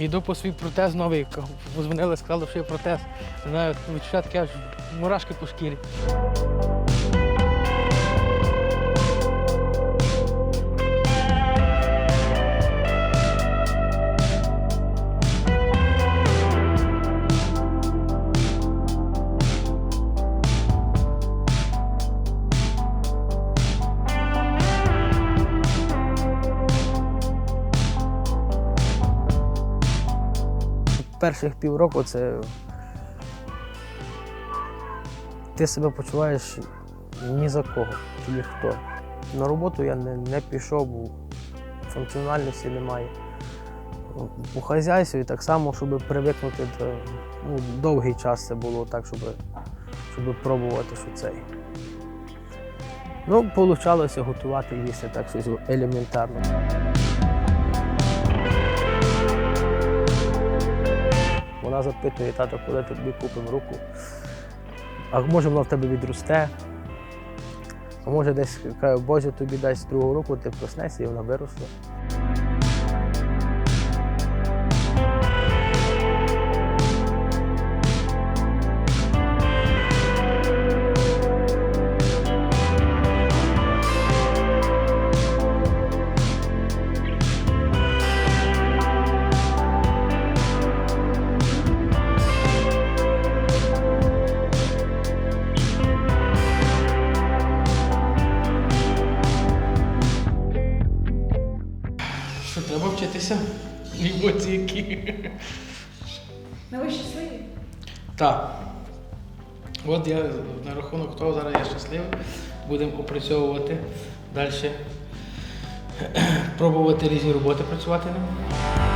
Йду по свій протез новий, позвонили, сказали, що є протез. Не знаю, відчуття таке аж мурашки по шкірі. Перших півроку це ти себе почуваєш ні за кого, ніхто. На роботу я не, не пішов, бо функціональності немає. По хазяйстві так само, щоб привикнути ну, довгий час це було так, щоб, щоб пробувати що цей. Ну, получалося готувати їсти так щось елементарно. Запитує, тато, коли тобі купимо руку. А може вона в тебе відросте. А може десь Боже тобі дасть другу руку, ти проснешся і вона виросла. Треба вчитися? Емоції які. Ну ви щасливі? Так. От я на рахунок того зараз я щасливий. Будемо опрацьовувати далі. Пробувати різні роботи працювати ним.